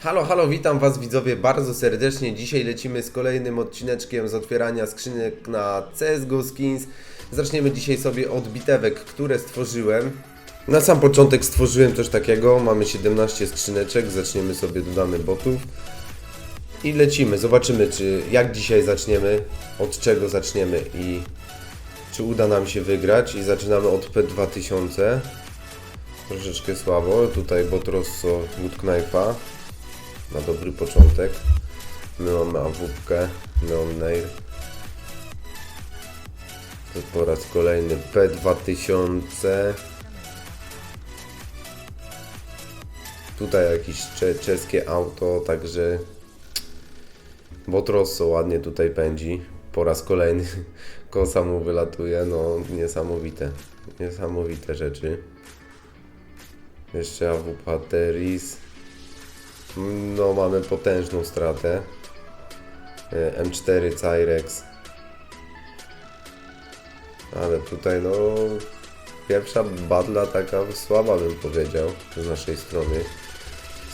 Halo, halo, witam Was widzowie bardzo serdecznie. Dzisiaj lecimy z kolejnym odcineczkiem z otwierania skrzynek na CSGO Skins. Zaczniemy dzisiaj sobie od bitewek, które stworzyłem. Na sam początek stworzyłem coś takiego. Mamy 17 skrzyneczek, zaczniemy sobie, dodamy botów. I lecimy, zobaczymy czy jak dzisiaj zaczniemy, od czego zaczniemy i czy uda nam się wygrać. I zaczynamy od P2000. Troszeczkę słabo, tutaj Botrosso Good Knife'a na dobry początek. My mamy awupkę, Neon Nair. To po raz kolejny P2000. Tutaj jakieś cze czeskie auto, także Botrosso ładnie tutaj pędzi. Po raz kolejny kosa mu wylatuje, no niesamowite. Niesamowite rzeczy. Jeszcze AWP Teris. No, mamy potężną stratę. E, M4 Cyrex. Ale tutaj, no, pierwsza badla taka słaba, bym powiedział, z naszej strony.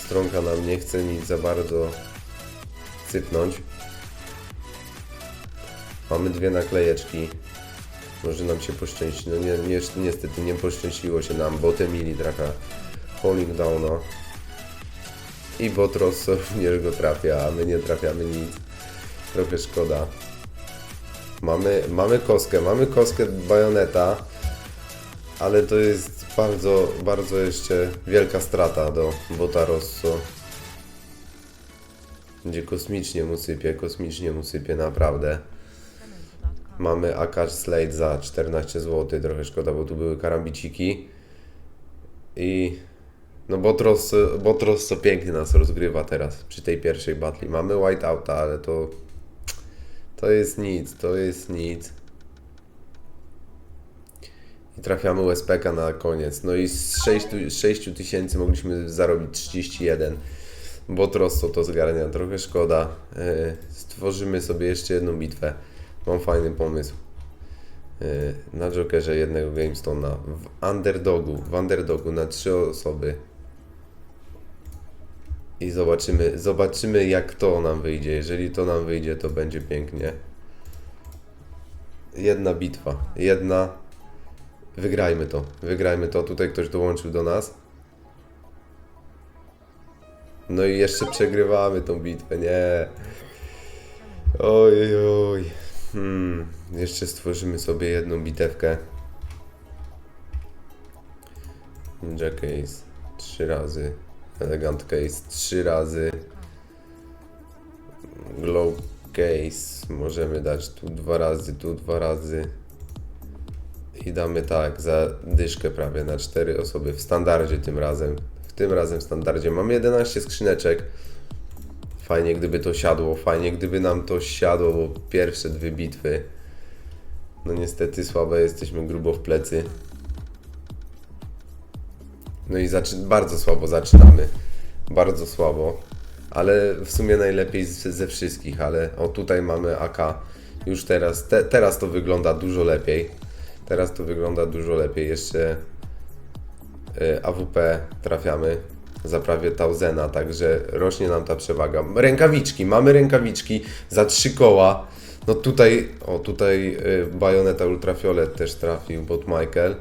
Stronka nam nie chce nic za bardzo sypnąć. Mamy dwie naklejeczki. Może nam się poszczęści. No nie, nie, niestety nie poszczęściło się nam. Boty mieli traka Falling Downa. I Botros również go trafia, a my nie trafiamy nic. Trochę szkoda. Mamy, mamy koskę, mamy koskę bajoneta, ale to jest bardzo, bardzo jeszcze wielka strata do Bota Rosso. Gdzie kosmicznie mu sypie, kosmicznie mu sypie, naprawdę. Mamy Akash Slate za 14 zł, trochę szkoda, bo tu były karambiciki. I no Botros, Botros co pięknie nas rozgrywa teraz przy tej pierwszej batli. Mamy whiteouta, ale to to jest nic, to jest nic. I trafiamy USPK na koniec. No i z 6, 6 tysięcy mogliśmy zarobić 31. Botrosso to zgarnia, trochę szkoda. Yy, Stworzymy sobie jeszcze jedną bitwę. Mam fajny pomysł. Yy, Na Jokerze jednego GameStona. W Underdogu, w Underdogu na trzy osoby. I zobaczymy, zobaczymy jak to nam wyjdzie. Jeżeli to nam wyjdzie, to będzie pięknie. Jedna bitwa, jedna. Wygrajmy to, wygrajmy to. Tutaj ktoś dołączył do nas. No i jeszcze przegrywamy tą bitwę, nie. Oj, oj. Hmm. Jeszcze stworzymy sobie jedną bitewkę. Ninja Case trzy razy. Elegant Case trzy razy. Glow Case możemy dać tu dwa razy, tu dwa razy. I damy tak, za dyszkę prawie na cztery osoby w standardzie tym razem. W tym razem w standardzie. Mamy 11 skrzyneczek. Fajnie gdyby to siadło, fajnie gdyby nam to siadło, bo pierwsze dwie bitwy. No niestety słabe jesteśmy grubo w plecy. No i bardzo słabo zaczynamy. Bardzo słabo. Ale w sumie najlepiej z, ze wszystkich, ale o tutaj mamy AK. Już teraz, te, teraz to wygląda dużo lepiej. Teraz to wygląda dużo lepiej. Jeszcze y, AWP trafiamy za prawie Tausena, także rośnie nam ta przewaga. Rękawiczki, mamy rękawiczki za trzy koła. No tutaj, o tutaj y, Bajoneta Ultrafiolet też trafił, bot Michael.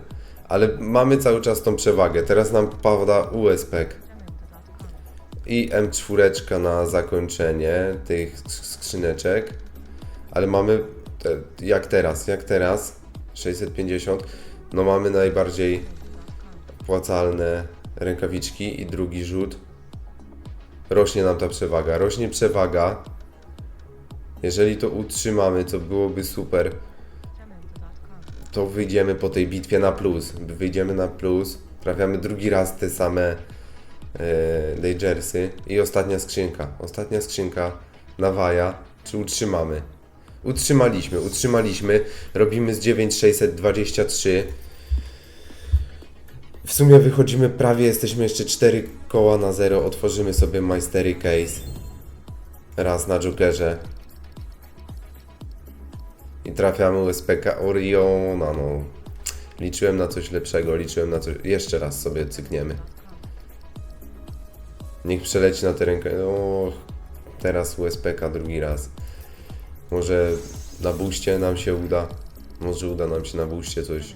Ale mamy cały czas tą przewagę. Teraz nam pada USPek i M4 na zakończenie tych skrzyneczek. Ale mamy, jak teraz, jak teraz, 650, no mamy najbardziej opłacalne rękawiczki i drugi rzut. Rośnie nam ta przewaga, rośnie przewaga. Jeżeli to utrzymamy, to byłoby super, to wyjdziemy po tej bitwie na plus. Wyjdziemy na plus, trafiamy drugi raz te same e, Dangersy i ostatnia skrzynka. Ostatnia skrzynka na Waja. Czy utrzymamy? Utrzymaliśmy, utrzymaliśmy. Robimy z 9623. W sumie wychodzimy prawie, jesteśmy jeszcze 4 koła na 0. Otworzymy sobie Majstery Case. Raz na Jokerze. Trafiamy USPK Oriona, no. Liczyłem na coś lepszego, liczyłem na coś... Jeszcze raz sobie cykniemy. Niech przeleci na rękę. O, teraz USPK drugi raz. Może na buście nam się uda. Może uda nam się na buście coś.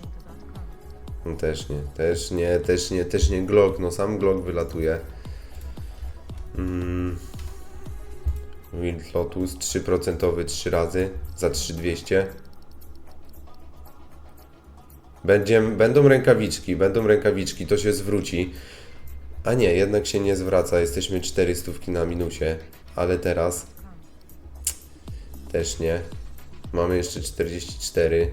No też nie, też nie, też nie, też nie Glock. No sam Glock wylatuje. Mm. Wild Lotus 3% 3 razy za 3200. Będzie, będą rękawiczki, będą rękawiczki, to się zwróci. A nie, jednak się nie zwraca, jesteśmy 400 na minusie, ale teraz też nie. Mamy jeszcze 44.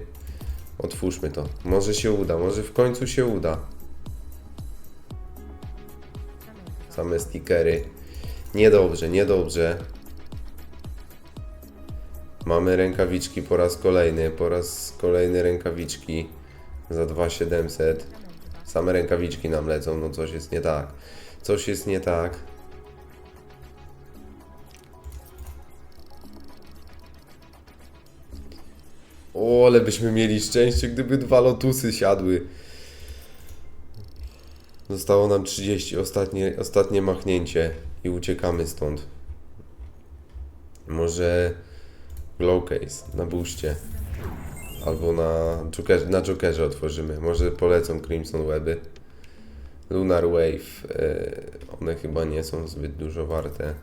Otwórzmy to. Może się uda, może w końcu się uda. Same stickery. Niedobrze, niedobrze. Mamy rękawiczki po raz kolejny, po raz kolejny rękawiczki za 2700. Same rękawiczki nam lecą, no coś jest nie tak. Coś jest nie tak. O, ale byśmy mieli szczęście, gdyby dwa lotusy siadły. Zostało nam 30, ostatnie, ostatnie machnięcie i uciekamy stąd. Może Glowcase na buście. Albo na, Joker, na Jokerze otworzymy. Może polecą Crimson Weby. Lunar Wave. E, one chyba nie są zbyt dużo warte.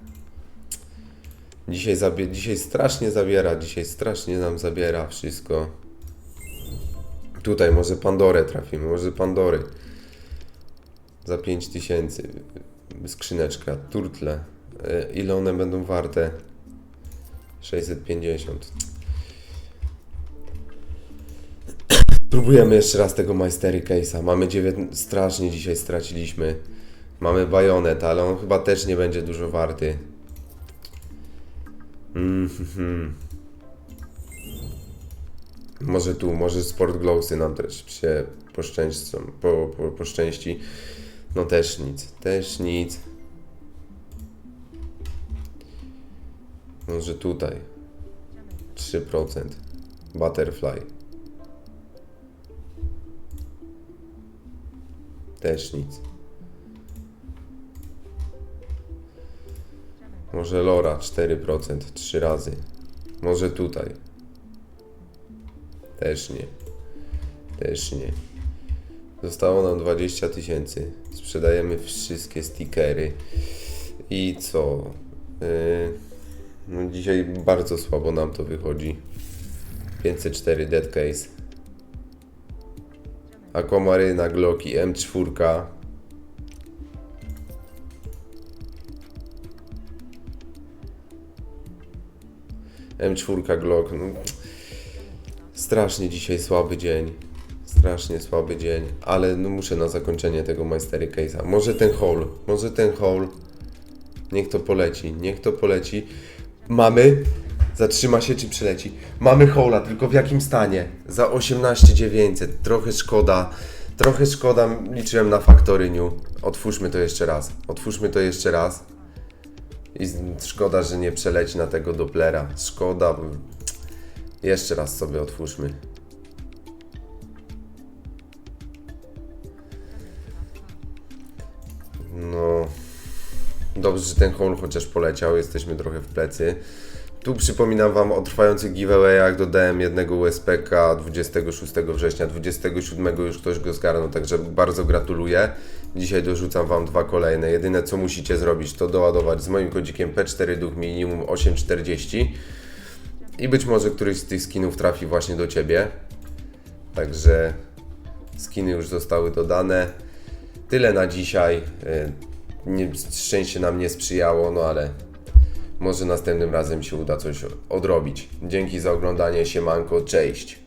Dzisiaj, zabie, dzisiaj strasznie zabiera. Dzisiaj strasznie nam zabiera wszystko. Tutaj może Pandorę trafimy. Może Pandory. Za 5000. Skrzyneczka. Turtle. E, ile one będą warte? 650. Próbujemy jeszcze raz tego Majstery Case'a. Mamy 9... Strasznie dzisiaj straciliśmy. Mamy bajonet, ale on chyba też nie będzie dużo warty. Mhm. Może tu, może Sport Glowsy nam też się poszczęścią, po, po, poszczęści. No też nic, też nic. Może tutaj. 3%. Butterfly. Też nic. Może Lora 4%, 3 razy. Może tutaj. Też nie. Też nie. Zostało nam 20 tysięcy. Sprzedajemy wszystkie stickery. I co? Yy, no dzisiaj bardzo słabo nam to wychodzi. 504 Dead Case. Aquamaryna, Glocki, M4. M4 Glock. No. Strasznie dzisiaj słaby dzień. Strasznie słaby dzień, ale no muszę na zakończenie tego Majstery Case'a. Może ten haul, może ten haul. Niech to poleci, niech to poleci. Mamy. Zatrzyma się czy przyleci? Mamy hola, tylko w jakim stanie? Za 18900. Trochę szkoda. Trochę szkoda. Liczyłem na faktoryniu. Otwórzmy to jeszcze raz. Otwórzmy to jeszcze raz. I szkoda, że nie przeleci na tego Dopplera. Szkoda. Jeszcze raz sobie otwórzmy. Dobrze, że ten haul chociaż poleciał. Jesteśmy trochę w plecy. Tu przypominam Wam o trwających giveawayach. Dodałem jednego USPK 26 września, 27 już ktoś go zgarnął, także bardzo gratuluję. Dzisiaj dorzucam Wam dwa kolejne. Jedyne co musicie zrobić to doładować z moim kodzikiem P4 duch minimum 840 i być może któryś z tych skinów trafi właśnie do Ciebie. Także skiny już zostały dodane. Tyle na dzisiaj. Nie, szczęście nam nie sprzyjało, no ale może następnym razem się uda coś odrobić. Dzięki za oglądanie, siemanko, cześć!